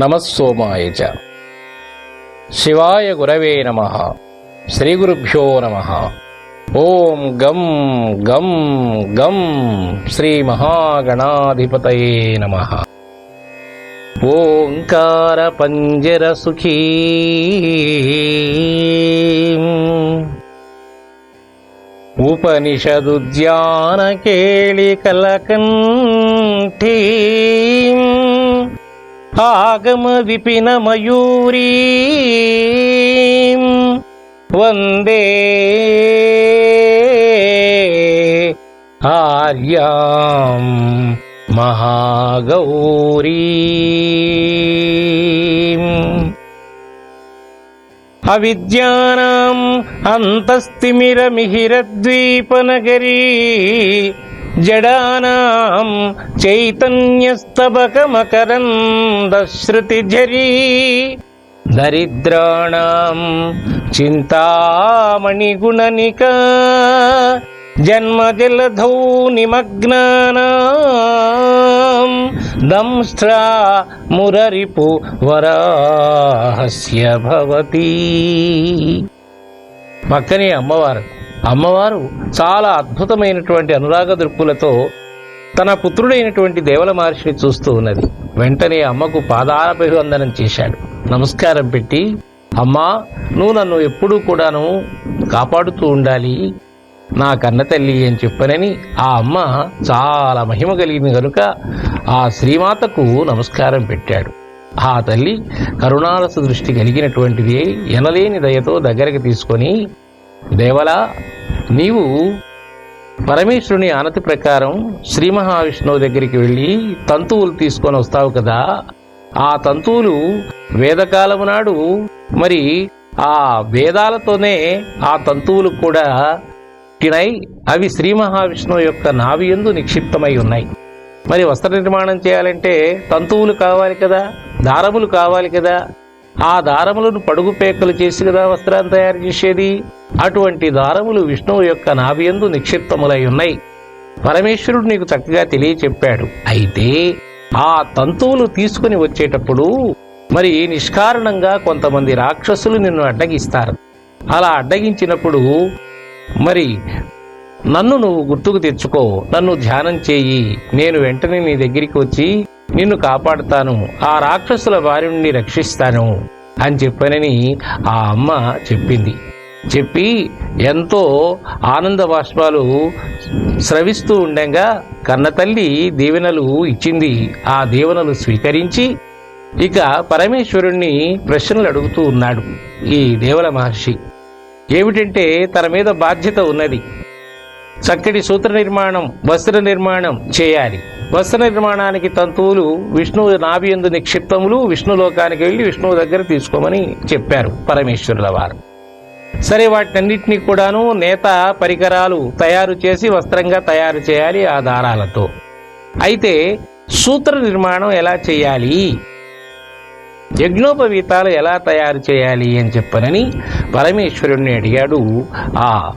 నమస్సోమాయ చ శివాయ గురవే నమ శ్రీ గురుభ్యో నమ ఓం గం గం గం శ్రీ మహాగణాధిపతయే నమ ఓంకార పంజర సుఖీ ఉపనిషదుద్యాన ಆಗಮ ವಿಪಿನ ಮಯೂರಿ ವಂದೇ ಆರ್ಯಾಂ ಮಹಾಗೌರಿ ಅವಿದ್ಯಾನಾಂ ಅಂತಸ್ತಿಮಿರ ಮಿಹಿರದ್ವೀಪನಗರೀ జడానాం చైతన్యస్తబకమకరందశ్రుతిఝరీ దరిద్రాణం చింతామణిగుణనికా జన్మజలధౌ నిమగ్నానాం దంష్ట్రా మురరిపు వరాహస్య భవతి. పక్కనే అమ్మవారు అమ్మవారు చాలా అద్భుతమైనటువంటి అనురాగ దృక్కులతో తన పుత్రుడైనటువంటి దేవల మహర్షిని చూస్తూ ఉన్నది. వెంటనే అమ్మకు పాదారభివందనం చేశాడు. నమస్కారం పెట్టి అమ్మా నువ్వు నన్ను ఎప్పుడూ కూడాను కాపాడుతూ ఉండాలి. నా కన్న తల్లి అని చెప్పనని ఆ అమ్మ చాలా మహిమ కలిగింది కనుక ఆ శ్రీమాతకు నమస్కారం పెట్టాడు. ఆ తల్లి కరుణారస దృష్టి కలిగినటువంటిది ఎనలేని దయతో దగ్గరికి తీసుకొని దేవలా నీవు పరమేశ్వరుని ఆనతి ప్రకారం శ్రీ మహావిష్ణువు దగ్గరికి వెళ్ళి తంతువులు తీసుకొని వస్తావు కదా. ఆ తంతువులు వేదకాలము నాడు మరి ఆ వేదాలతోనే ఆ తంతువులు కూడా కినై అవి శ్రీ మహావిష్ణువు యొక్క నావి యందు నిక్షిప్తమై ఉన్నాయి. మరి వస్త్ర నిర్మాణం చేయాలంటే తంతువులు కావాలి కదా దారములు కావాలి కదా ఆ దారములను పడుగు పేకలు చేసి కదా వస్త్రాన్ని తయారు చేసేది? అటువంటి దారములు విష్ణువు యొక్క నాభియందు నిక్షిప్తములై ఉన్నాయి. పరమేశ్వరుడు నీకు చక్కగా తెలియచెప్పాడు. అయితే ఆ తంతువులు తీసుకుని వచ్చేటప్పుడు మరి నిష్కారణంగా కొంతమంది రాక్షసులు నిన్ను అడ్డగిస్తారు. అలా అడ్డగించినప్పుడు మరి నన్ను నువ్వు గుర్తుకు తెచ్చుకో నన్ను ధ్యానం చేయి నేను వెంటనే నీ దగ్గరికి వచ్చి నిన్ను కాపాడుతాను. ఆ రాక్షసుల బారి నుండి రక్షిస్తాను అని చెప్పనని ఆ అమ్మ చెప్పింది. చెప్పి ఎంతో ఆనంద బాష్పాలు స్రవిస్తూ ఉండగా కన్నతల్లి దీవెనలు ఇచ్చింది. ఆ దీవెనలు స్వీకరించి ఇక పరమేశ్వరుణ్ణి ప్రశ్నలు అడుగుతూ ఉన్నాడు ఈ దేవల మహర్షి. ఏమిటంటే తన మీద బాధ్యత ఉన్నది. చక్కటి సూత్ర నిర్మాణం వస్త్ర నిర్మాణం చేయాలి. వస్త్ర నిర్మాణానికి తంతువులు విష్ణువు నాభియందు నిక్షిప్తములు విష్ణు లోకానికి వెళ్ళి విష్ణువు దగ్గర తీసుకోమని చెప్పారు పరమేశ్వరుల వారు. సరే వాటినన్నింటినీ కూడాను నేత పరికరాలు తయారు చేసి వస్త్రంగా తయారు చేయాలి ఆ దారాలతో. అయితే సూత్ర నిర్మాణం ఎలా చేయాలి? యజ్ఞోపవీతాలు ఎలా తయారు చేయాలి అని చెప్పనని పరమేశ్వరుణ్ణి అడిగాడు ఆ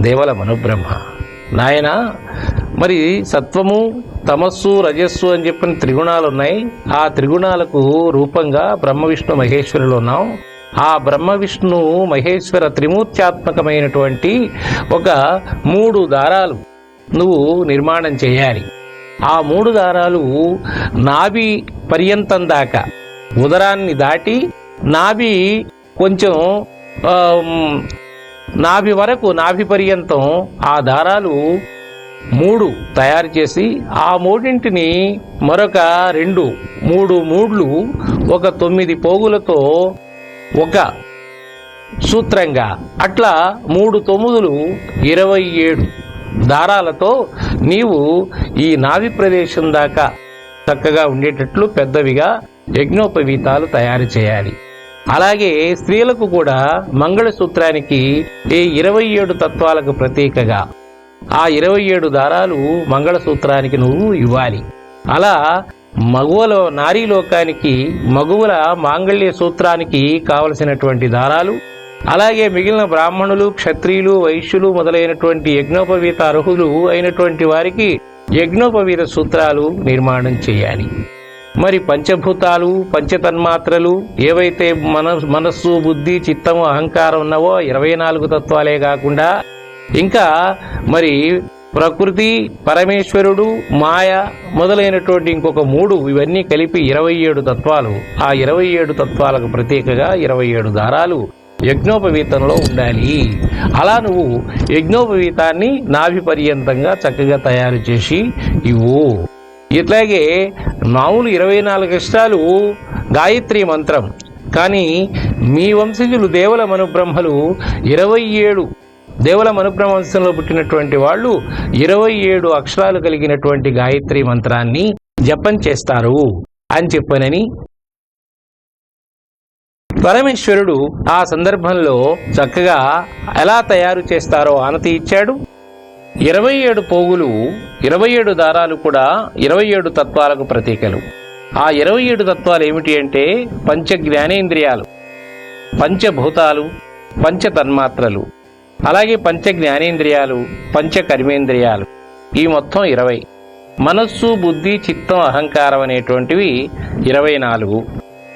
దేవల మనుబ్రహ్మ. నాయన మరి సత్వము తమస్సు రజస్సు అని చెప్పిన త్రిగుణాలు ఉన్నాయి ఆ త్రిగుణాలకు రూపంగా బ్రహ్మ విష్ణు మహేశ్వరులు ఉన్నాం. ఆ బ్రహ్మ విష్ణు మహేశ్వర త్రిమూర్త్యాత్మకమైనటువంటి ఒక మూడు దారాలు నువ్వు నిర్మాణం చేయాలి. ఆ మూడు దారాలు నాభి పర్యంతం దాకా ఉదరాన్ని దాటి నాభి కొంచెం నాభి వరకు నాభి పర్యంతం ఆ దారాలు మూడు తయారు చేసి ఆ మూడింటిని మరొక రెండు మూడు మూడ్లు ఒక తొమ్మిది పోగులతో ఒక సూత్రంగా. అట్లా మూడు తొమ్మిదులు ఇరవై ఏడు దారాలతో నీవు ఈ నాభి ప్రదేశం దాకా చక్కగా ఉండేటట్లు పెద్దవిగా యజ్ఞోపవీతాలు తయారు చేయాలి. అలాగే స్త్రీలకు కూడా మంగళసూత్రానికి ఈ ఇరవై ఏడు తత్వాలకు ప్రతీకగా. ఆ ఇరవై ఏడు దారాలు మంగళసూత్రానికి నువ్వు ఇవ్వాలి. అలా మగువల నారీలోకానికి మగువల మాంగళ్య సూత్రానికి కావలసినటువంటి దారాలు అలాగే మిగిలిన బ్రాహ్మణులు క్షత్రియులు వైశ్యులు మొదలైనటువంటి యజ్ఞోపవీత అర్హులు అయినటువంటి వారికి యజ్ఞోపవీత సూత్రాలు నిర్మాణం చేయాలి. మరి పంచభూతాలు పంచతన్మాత్రలు ఏవైతే మన మనస్సు బుద్ధి చిత్తము అహంకారం ఉన్నవో ఇరవై నాలుగు తత్వాలే కాకుండా ఇంకా మరి ప్రకృతి పరమేశ్వరుడు మాయ మొదలైనటువంటి ఇంకొక మూడు ఇవన్నీ కలిపి ఇరవై ఏడు తత్వాలు. ఆ ఇరవై ఏడు తత్వాలకు ప్రత్యేకగా ఇరవై ఏడు దారాలు యజ్ఞోపవీతంలో ఉండాలి. అలా నువ్వు యజ్ఞోపవీతాన్ని నాభిపర్యంతంగా చక్కగా తయారు చేసి ఇవ్వు. ఇట్లాగే మామూలు ఇరవై నాలుగు ఇష్టాలు గాయత్రి మంత్రం. కానీ మీ వంశజులు దేవుల మనుబ్రహ్మలు ఇరవై ఏడు దేవుల మనుబ్రహ్మ వంశంలో పుట్టినటువంటి వాళ్ళు ఇరవై ఏడు అక్షరాలు కలిగినటువంటి గాయత్రి మంత్రాన్ని జపం చేస్తారు అని చెప్పనని పరమేశ్వరుడు ఆ సందర్భంలో చక్కగా ఎలా తయారు చేస్తారో ఆనతి ఇచ్చాడు. ఇరవై ఏడు పోగులు ఇరవై ఏడు దారాలు కూడా ఇరవై ఏడు తత్వాలకు ప్రతీకలు. ఆ ఇరవై ఏడు తత్వాలు ఏమిటి అంటే పంచ జ్ఞానేంద్రియాలు పంచభూతాలు పంచతన్మాత్రలు. అలాగే పంచ జ్ఞానేంద్రియాలు పంచ కర్మేంద్రియాలు ఈ మొత్తం ఇరవై. మనస్సు బుద్ధి చిత్తం అహంకారం అనేటువంటివి ఇరవై నాలుగు.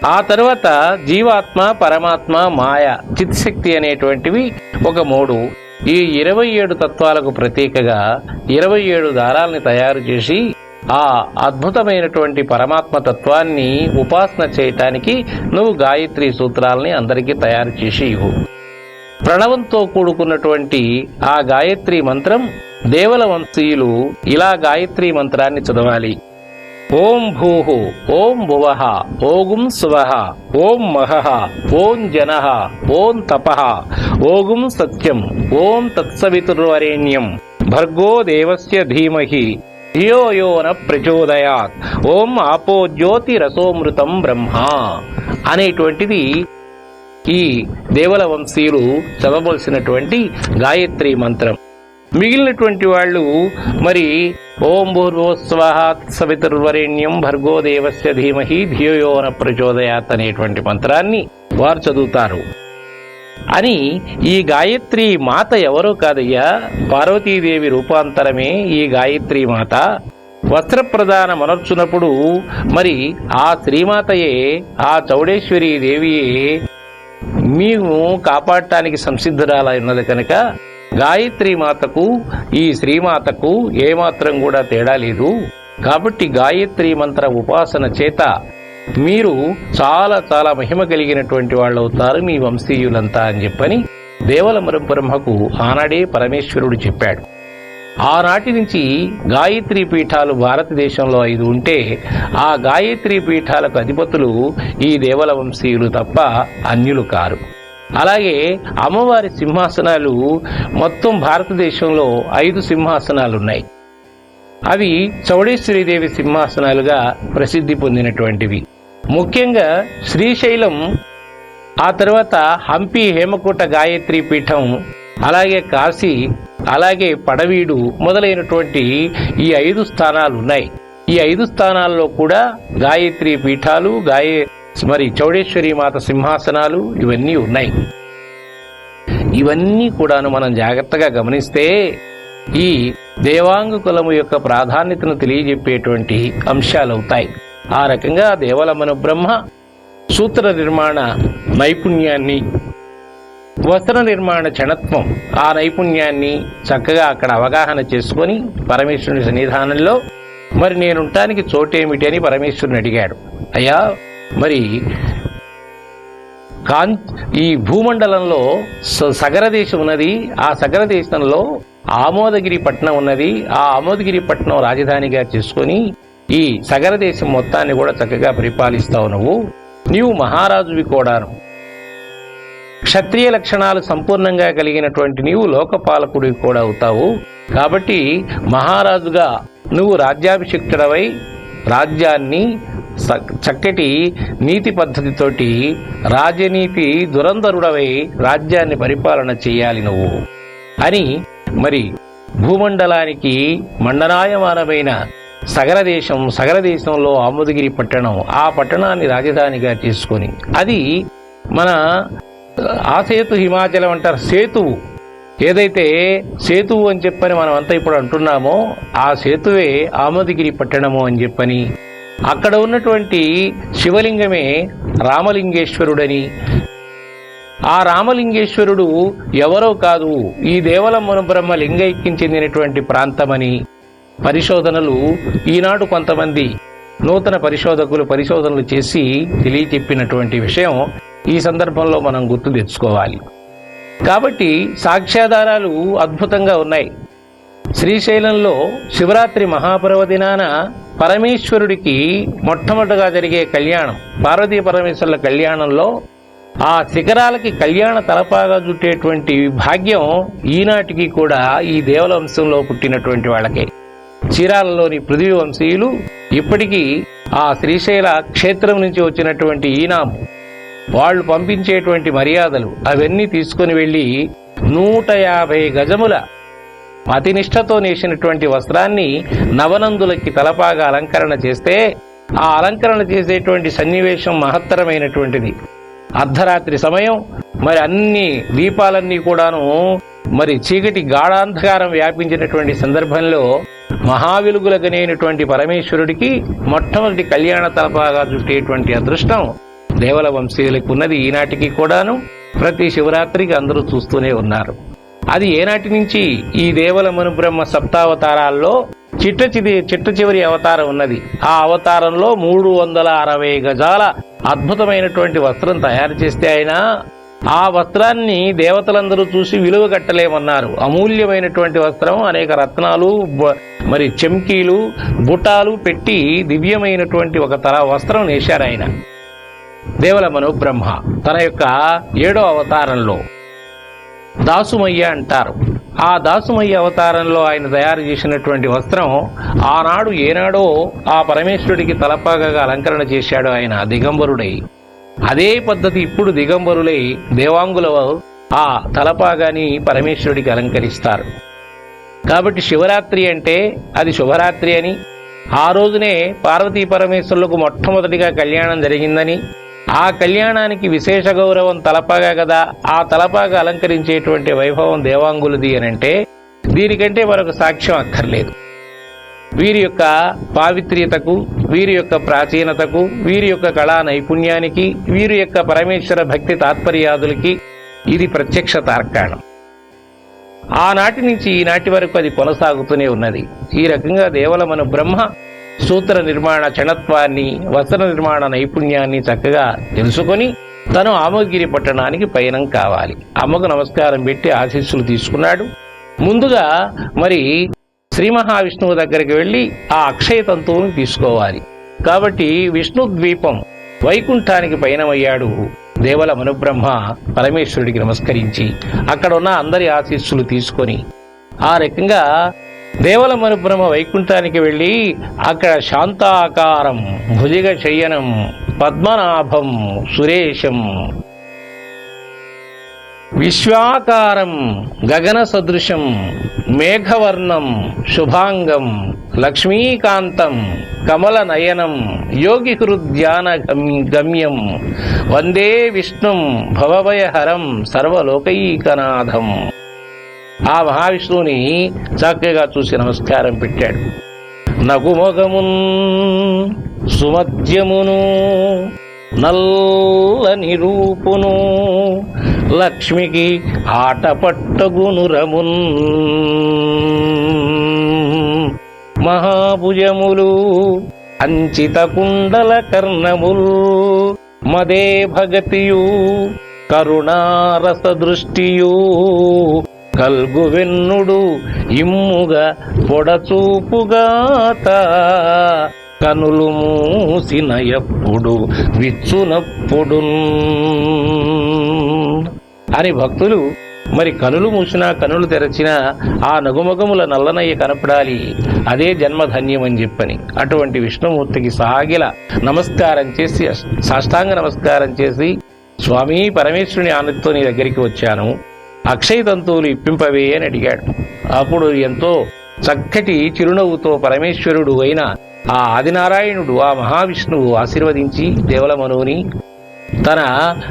ఆ తర్వాత జీవాత్మ పరమాత్మ మాయ చిత్శక్తి అనేటువంటివి ఒక మూడు. ఈ ఇరవై ఏడు తత్వాలకు ప్రతీకగా ఇరవై ఏడు దారాల్ని తయారు చేసి ఆ అద్భుతమైనటువంటి పరమాత్మ తత్వాన్ని ఉపాసన చేయటానికి నువ్వు గాయత్రి సూత్రాలని అందరికీ తయారు చేసి ఇవ్వు ప్రణవంతో కూడుకున్నటువంటి ఆ గాయత్రి మంత్రం దేవల వంశీయులు ఇలా గాయత్రి మంత్రాన్ని చదవాలి. ఓం భూహు ఓం భువః ఓగుం స్వః ఓం మహః ఓం జనః ఓం తపః ఓగుం సత్యం ఓం తత్సవితుర్వరేణ్యం. భర్గో దేవస్య ధీమహి. ధియో యో న ప్రచోదయాత్. ఓం ఆపో జ్యోతి రసోమృతం బ్రహ్మ. అనేటువంటిది ఈ దేవల వంశీయులు చదవలసినటువంటి గాయత్రి మంత్రం. మిగిలినటువంటి వాళ్ళు మరి ఓం భూర్వోత్సవ సవితుర్వరేణ్యం భర్గో దేవస్య ధీమహి ధియోయోన ప్రచోదయాత్ అనేటువంటి మంత్రాన్ని వారు చదువుతారు. అని ఈ గాయత్రి మాత ఎవరో కాదయ్యా పార్వతీదేవి రూపాంతరమే ఈ గాయత్రి మాత. వస్త్రప్రదాన మనర్చునప్పుడు మరి ఆ శ్రీమాతయే ఆ చౌడేశ్వరీ దేవియే మేము కాపాడటానికి సంసిద్ధురాలై ఉన్నది కనుక గాయత్రి మాతకు ఈ శ్రీమాతకు ఏమాత్రం కూడా తేడా లేదు. కాబట్టి గాయత్రి మంత్ర ఉపాసన చేత మీరు చాలా చాలా మహిమ కలిగినటువంటి వాళ్ళు అవుతారు మీ వంశీయులంతా అని చెప్పని దేవలమరం బ్రహ్మకు ఆనాడే పరమేశ్వరుడు చెప్పాడు. ఆనాటి నుంచి గాయత్రి పీఠాలు భారతదేశంలో ఐదు ఉంటే ఆ గాయత్రి పీఠాలకు అధిపతులు ఈ దేవల వంశీయులు తప్ప అన్యులు కారు. అలాగే అమ్మవారి సింహాసనాలు మొత్తం భారతదేశంలో ఐదు సింహాసనాలు ఉన్నాయి అవి చౌడేశ్వరీదేవి సింహాసనాలుగా ప్రసిద్ధి పొందినటువంటివి. ముఖ్యంగా శ్రీశైలం ఆ తర్వాత హంపి హేమకూట గాయత్రి పీఠం అలాగే కాశీ అలాగే పడవీడు మొదలైనటువంటి ఈ ఐదు స్థానాలు ఉన్నాయి ఈ ఐదు స్థానాల్లో కూడా గాయత్రి పీఠాలు గాయ మరి చౌడేశ్వరి మాత సింహాసనాలు ఇవన్నీ ఉన్నాయి. ఇవన్నీ కూడాను మనం జాగ్రత్తగా గమనిస్తే ఈ దేవాంగ కులము యొక్క ప్రాధాన్యతను తెలియజెప్పేటువంటి అంశాలవుతాయి. ఆ రకంగా దేవలమను బ్రహ్మ సూత్ర నిర్మాణ నైపుణ్యాన్ని వస్త్ర నిర్మాణ చణత్వం ఆ నైపుణ్యాన్ని చక్కగా అక్కడ అవగాహన చేసుకొని పరమేశ్వరుని సన్నిధానంలో మరి నేనుంటానికి చోటేమిటి అని పరమేశ్వరుని అడిగాడు. అయ్యా మరి కాన్ ఈ భూమండలంలో స- సగర దేశం ఉన్నది. ఆ సగర దేశంలో ఆమోదగిరి పట్టణం ఉన్నది. ఆ ఆమోదగిరి పట్టణం రాజధానిగా చేసుకొని ఈ సగర దేశం మొత్తాన్ని కూడా చక్కగా పరిపాలిస్తావు నువ్వు. నీవు మహారాజువి కూడాను. క్షత్రియ లక్షణాలు సంపూర్ణంగా కలిగినటువంటి నీవు లోకపాలకుడివి కూడా అవుతావు. కాబట్టి మహారాజుగా నువ్వు రాజ్యాభిషిక్తుడవై రాజ్యాన్ని చక్కటి నీతి పద్ధతితోటి రాజనీతి దురంధరుడవై రాజ్యాన్ని పరిపాలన చేయాలి నువ్వు. అని మరి భూమండలానికి మండనాయమానమైన సగర దేశం సగర దేశంలో ఆముదగిరి పట్టణం ఆ పట్టణాన్ని రాజధానిగా చేసుకొని అది మన ఆ సేతు హిమాచలం అంటారు సేతువు. ఏదైతే సేతువు అని చెప్పని మనం అంతా ఇప్పుడు అంటున్నామో ఆ సేతువే ఆమోదగిరి పట్టణము అని చెప్పని అక్కడ ఉన్నటువంటి శివలింగమే రామలింగేశ్వరుడని. ఆ రామలింగేశ్వరుడు ఎవరో కాదు ఈ దేవలమ్మను బ్రహ్మ లింగైక్యం చెందినటువంటి ప్రాంతమని పరిశోధనలు ఈనాడు కొంతమంది నూతన పరిశోధకులు పరిశోధనలు చేసి తెలియచెప్పినటువంటి విషయం ఈ సందర్భంలో మనం గుర్తు తెచ్చుకోవాలి. కాబట్టి సాక్ష్యాధారాలు అద్భుతంగా ఉన్నాయి. శ్రీశైలంలో శివరాత్రి మహాపర్వదినాన పరమేశ్వరుడికి మొట్టమొదటిగా జరిగే కళ్యాణం పార్వతీ పరమేశ్వరుల కళ్యాణంలో ఆ శిఖరాలకి కళ్యాణ తలపాగా చుట్టేటువంటి భాగ్యం ఈనాటికి కూడా ఈ దేవల వంశంలో పుట్టినటువంటి వాళ్ళకే. చీరాలలోని పృథ్వీ వంశీయులు ఇప్పటికీ ఆ శ్రీశైల క్షేత్రం నుంచి వచ్చినటువంటి ఈనాము. వాళ్ళు పంపించేటువంటి మర్యాదలు అవన్నీ తీసుకుని వెళ్ళి నూట యాభై గజముల అతి నిష్ఠతో నేసినటువంటి వస్త్రాన్ని నవనందులకి తలపాగా అలంకరణ చేస్తే ఆ అలంకరణ చేసేటువంటి సన్నివేశం మహత్తరమైనటువంటిది. అర్ధరాత్రి సమయం మరి అన్ని దీపాలన్నీ కూడాను మరి చీకటి గాఢాంధకారం వ్యాపించినటువంటి సందర్భంలో మహావెలుగులగనేటువంటి పరమేశ్వరుడికి మొట్టమొదటి కళ్యాణ తలపాగా చుట్టేటువంటి అదృష్టం దేవల వంశీయులకు ఉన్నది ఈనాటికి కూడాను. ప్రతి శివరాత్రికి అందరూ చూస్తూనే ఉన్నారు. అది ఏనాటి నుంచి ఈ దేవల మనుబ్రహ్మ సప్తావతారాల్లో చిట్ట చిది చిట్ట చివరి అవతారం ఉన్నది. ఆ అవతారంలో మూడు వందల అరవై గజాల అద్భుతమైనటువంటి వస్త్రం తయారు చేస్తే ఆయన ఆ వస్త్రాన్ని దేవతలందరూ చూసి విలువ కట్టలేమన్నారు. అమూల్యమైనటువంటి వస్త్రం అనేక రత్నాలు మరి చెంకీలు బుటాలు పెట్టి దివ్యమైనటువంటి ఒక తల వస్త్రం నేశారు ఆయన. దేవలమను బ్రహ్మ తన యొక్క ఏడో అవతారంలో. దాసుమయ్య అంటారు. ఆ దాసుమయ్య అవతారంలో ఆయన తయారు చేసినటువంటి వస్త్రం ఆనాడు ఏనాడో ఆ పరమేశ్వరుడికి తలపాగగా అలంకరణ చేశాడు ఆయన దిగంబరుడై. అదే పద్ధతి ఇప్పుడు దిగంబరులై దేవాంగుల ఆ తలపాగాని పరమేశ్వరుడికి అలంకరిస్తారు. కాబట్టి శివరాత్రి అంటే అది శుభరాత్రి అని. ఆ రోజునే పార్వతీ పరమేశ్వరులకు మొట్టమొదటిగా కళ్యాణం జరిగిందని ఆ కళ్యాణానికి విశేష గౌరవం తలపాగా కదా? ఆ తలపాగా అలంకరించేటువంటి వైభవం దేవాంగులది అని అంటే దీనికంటే మరొక సాక్ష్యం అక్కర్లేదు. వీరి యొక్క పావిత్ర్యతకు వీరి యొక్క ప్రాచీనతకు వీరి యొక్క కళా నైపుణ్యానికి వీరి యొక్క పరమేశ్వర భక్తి తాత్పర్యాదులకి ఇది ప్రత్యక్ష తార్కాణం. ఆనాటి నుంచి ఈనాటి వరకు అది కొనసాగుతూనే ఉన్నది. ఈ రకంగా దేవలమను బ్రహ్మ సూత్ర నిర్మాణ చణత్వాన్ని వస్త్ర నిర్మాణ నైపుణ్యాన్ని చక్కగా తెలుసుకొని తను ఆమోగిరి పట్టణానికి పయనం కావాలి. అమ్మకు నమస్కారం పెట్టి ఆశీస్సులు తీసుకున్నాడు. ముందుగా మరి శ్రీ మహావిష్ణువు దగ్గరికి వెళ్ళి ఆ అక్షయ తంతువుని తీసుకోవాలి. కాబట్టి విష్ణు ద్వీపం వైకుంఠానికి పయనమయ్యాడు. దేవల మనుబ్రహ్మ పరమేశ్వరుడికి నమస్కరించి అక్కడ ఉన్న అందరి ఆశీస్సులు తీసుకొని ఆ రకంగా దేవల మనుబ్రహ్మ వైకుంఠానికి వెళ్ళి అక్కడ శాంతాకారం భుజిగ శయనం పద్మనాభం సురేశం విశ్వాకారం గగన సదృశం మేఘవర్ణం శుభాంగం లక్ష్మీకాంతం కమల నయనం యోగి హృద్యాన గమ్యం వందే విష్ణుం భవభయహరం సర్వలోకైకనాథం. ఆ మహావిష్ణువుని చక్కగా చూసి నమస్కారం పెట్టాడు. నగుమొగమున్ సుమధ్యమును నల్లని రూపును లక్ష్మికి ఆటపట్టగునురమున్. మహాభుజములు అంచిత కుండల కర్ణములు మదే భగతియు కరుణారస దృష్టియు కల్గు వెన్నుడు ఇమ్ముగా పొడచూపుగాత. కనులు మూసిన ఎప్పుడు విచ్చునప్పుడు అని భక్తులు మరి కనులు మూసినా కనులు తెరచినా ఆ నగుమగముల నల్లనయ్య కనపడాలి. అదే జన్మధన్యమని చెప్పని. అటువంటి విష్ణుమూర్తికి సాగిల నమస్కారం చేసి సాష్టాంగ నమస్కారం చేసి స్వామి పరమేశ్వరుని ఆనందతో నీ దగ్గరికి వచ్చాను. అక్షయ తంతువులు ఇప్పింపవే అని అడిగాడు. అప్పుడు ఎంతో చక్కటి చిరునవ్వుతో పరమేశ్వరుడు అయిన ఆ ఆదినారాయణుడు ఆ మహావిష్ణువు ఆశీర్వదించి దేవలమనువుని తన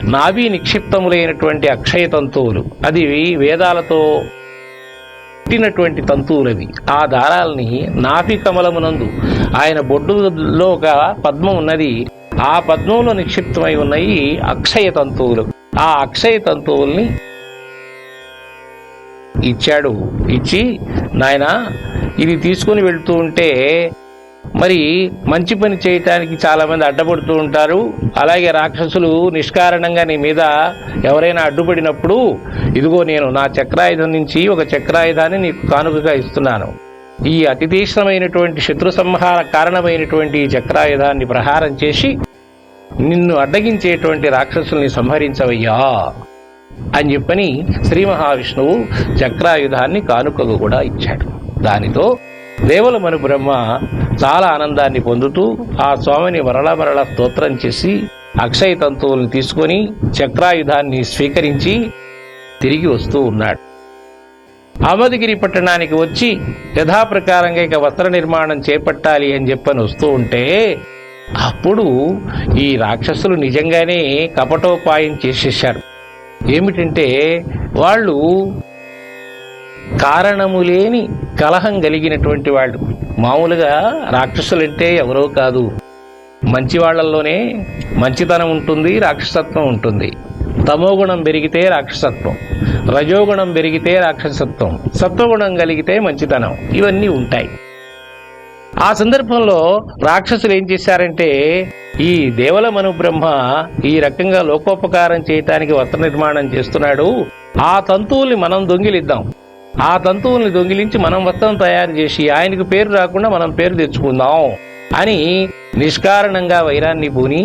నాభి నిక్షిప్తములైనటువంటి అక్షయ తంతువులు అది వేదాలతో పుట్టినటువంటి తంతువులవి. ఆ దారాల్ని నాభి కమలమునందు ఆయన బొడ్డులో ఒక పద్మం ఉన్నది ఆ పద్మంలో నిక్షిప్తమై ఉన్నాయి అక్షయ తంతువులు. ఆ అక్షయ తంతువుల్ని ఇచ్చాడు. ఇచ్చి నాయన ఇది తీసుకొని వెళుతూ ఉంటే మరి మంచి పని చేయటానికి చాలామంది అడ్డపడుతూ ఉంటారు. అలాగే రాక్షసులు నిష్కారణంగా నీ మీద ఎవరైనా అడ్డుపడినప్పుడు ఇదిగో నేను నా చక్రాయుధం నుంచి ఒక చక్రాయుధాన్ని నీకు కానుకగా ఇస్తున్నాను. ఈ అతి తీక్ష్ణమైనటువంటి శత్రు సంహార కారణమైనటువంటి ఈ చక్రాయుధాన్ని ప్రహారం చేసి నిన్ను అడ్డగించేటువంటి రాక్షసుల్ని సంహరించవయ్యా. అని చెప్పని శ్రీ మహావిష్ణువు చక్రాయుధాన్ని కానుకగా కూడా ఇచ్చాడు. దానితో దేవలమను బ్రహ్మ చాలా ఆనందాన్ని పొందుతూ ఆ స్వామిని మరల మరల స్తోత్రం చేసి అక్షయ తంతువులను తీసుకొని చక్రాయుధాన్ని స్వీకరించి తిరిగి వస్తూ ఉన్నాడు. అమదగిరి పట్టణానికి వచ్చి యథాప్రకారంగా ఇక వస్త్ర నిర్మాణం చేపట్టాలి అని చెప్పని వస్తూ ఉంటే అప్పుడు ఈ రాక్షసులు నిజంగానే కపటోపాయం చేసేసారు ఏమిటంటే వాళ్ళు కారణము లేని కలహం కలిగినటువంటి వాళ్ళు. మామూలుగా రాక్షసులంటే ఎవరో కాదు. మంచి వాళ్ళల్లోనే మంచితనం ఉంటుంది రాక్షసత్వం ఉంటుంది. తమోగుణం పెరిగితే రాక్షసత్వం రజోగుణం పెరిగితే రాక్షసత్వం సత్వగుణం కలిగితే మంచితనం. ఇవన్నీ ఉంటాయి. ఆ సందర్భంలో రాక్షసులు ఏం చేశారంటే ఈ దేవల మనుబ్రహ్మ ఈ రకంగా లోకోపకారం చేయటానికి వస్త్ర నిర్మాణం చేస్తున్నాడు. ఆ తంతువుల్ని మనం దొంగిలిద్దాం. ఆ తంతువుల్ని దొంగిలించి మనం వస్త్రం తయారు చేసి ఆయనకు పేరు రాకుండా మనం పేరు తెచ్చుకుందాం అని నిష్కారణంగా వైరాన్ని పూని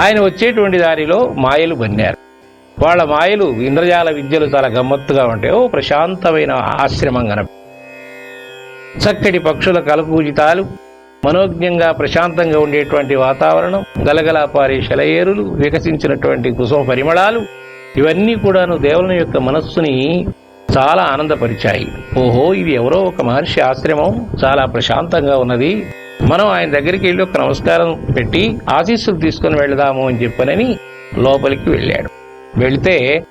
ఆయన వచ్చేటువంటి దారిలో మాయలు బన్నారు వాళ్ళ మాయలు ఇంద్రజాల విద్యలు చాలా గమ్మత్తుగా ఉంటాయి. ఓ ప్రశాంతమైన ఆశ్రమం కనపడి చక్కటి పక్షుల కలకూజితాలు మనోజ్ఞంగా ప్రశాంతంగా ఉండేటువంటి వాతావరణం గలగలా పారే శలయేరులు వికసించినటువంటి కుసుమ పరిమళాలు ఇవన్నీ కూడాను దేవుని యొక్క మనస్సుని చాలా ఆనందపరిచాయి. ఓహో ఇది ఎవరో ఒక మహర్షి ఆశ్రమం చాలా ప్రశాంతంగా ఉన్నది. మనం ఆయన దగ్గరికి వెళ్ళి ఒక నమస్కారం పెట్టి ఆశీస్సులు తీసుకొని వెళదాము అని చెప్పనని లోపలికి వెళ్ళాడు. వెళితే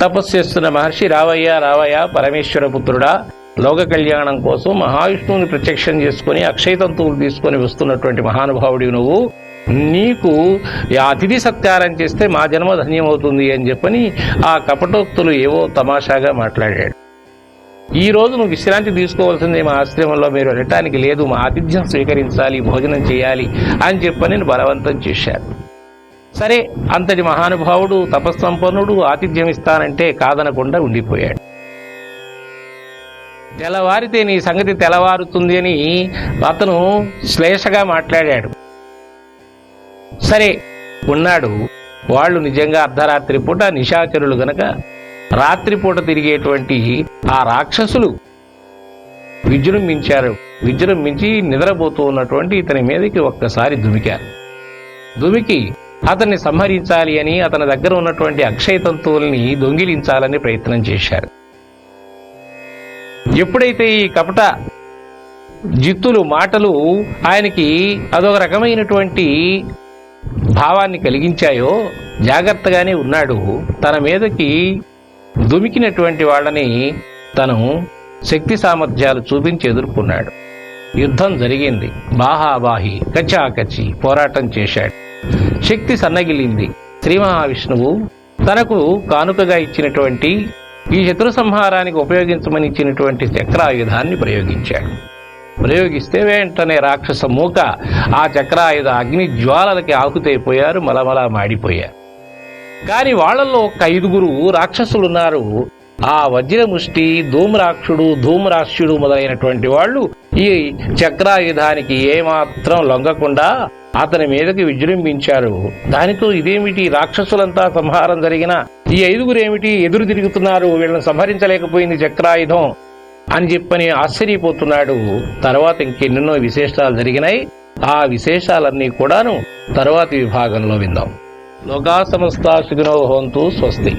తపస్సు చేస్తున్న మహర్షి రావయ్యా రావయ్యా పరమేశ్వర పుత్రుడా లోక కళ్యాణం కోసం మహావిష్ణువుని ప్రత్యక్షం చేసుకుని అక్షయతంతువులు తీసుకొని వస్తున్నటువంటి మహానుభావుడి నువ్వు. నీకు అతిథి సత్కారం చేస్తే మా జన్మ ధన్యమవుతుంది అని చెప్పని ఆ కపటోక్తులు ఏవో తమాషాగా మాట్లాడాడు. ఈ రోజు నువ్వు విశ్రాంతి తీసుకోవాల్సింది మా ఆశ్రమంలో మీరు వెళ్ళటానికి లేదు మా ఆతిథ్యం స్వీకరించాలి భోజనం చేయాలి అని చెప్పని బలవంతం చేశారు. సరే అంతటి మహానుభావుడు తపస్సంపన్నుడు ఆతిథ్యం ఇస్తానంటే కాదనకుండా ఉండిపోయాడు. తెల్లవారితే నీ సంగతి తెల్లవారుతుంది అని అతను శ్లేషగా మాట్లాడాడు. సరే ఉన్నాడు. వాళ్ళు నిజంగా అర్ధరాత్రి పూట నిశాచరులు గనక రాత్రిపూట తిరిగేటువంటి ఆ రాక్షసులు విజృంభించారు. విజృంభించి నిద్రపోతూ ఉన్నటువంటి ఇతని మీదకి ఒక్కసారి దుమికారు. దుమికి అతన్ని సంహరించాలి అని అతని దగ్గర ఉన్నటువంటి అక్షయ తంతువుల్ని దొంగిలించాలని ప్రయత్నం చేశారు. ఎప్పుడైతే ఈ కపట జిత్తులు మాటలు ఆయనకి అదొక రకమైనటువంటి భావాన్ని కలిగించాయో జాగ్రత్తగానే ఉన్నాడు. తన మీదకి దుమికినటువంటి వాళ్ళని తను శక్తి సామర్థ్యాలు చూపించి ఎదుర్కొన్నాడు. యుద్ధం జరిగింది. బాహాబాహి కచ్చాకచ్చి పోరాటం చేశాడు. శక్తి సన్నగిలింది. శ్రీ మహావిష్ణువు తనకు కానుకగా ఇచ్చినటువంటి ఈ శత్రు సంహారానికి ఉపయోగించమని ఇచ్చినటువంటి చక్రాయుధాన్ని ప్రయోగించాడు. ప్రయోగిస్తే వెంటనే రాక్షస మూక ఆ చక్రాయుధ అగ్ని జ్వాలలకి ఆకుతైపోయారు మలమల మాడిపోయారు. కానీ వాళ్ళల్లో ఒక ఐదుగురు రాక్షసులు ఉన్నారు ఆ వజ్రముష్టి ధూమ్రాక్షుడు ధూమ్రాక్షుడు మొదలైనటువంటి వాళ్ళు ఈ చక్రాయుధానికి ఏమాత్రం లొంగకుండా అతని మీదకి విజృంభించారు. దానితో ఇదేమిటి? రాక్షసులంతా సంహారం జరిగిన ఈ ఐదుగురు ఏమిటి ఎదురు తిరుగుతున్నారు? వీళ్ళని సంహరించలేకపోయింది చక్రాయుధం అని చెప్పని ఆశ్చర్యపోతున్నాడు. తర్వాత ఇంకెన్నెన్నో విశేషాలు జరిగినాయి. ఆ విశేషాలన్నీ కూడాను తర్వాతి విభాగంలో విందాం. లోకా సమస్త సుఖినో హోంతు స్వస్తి.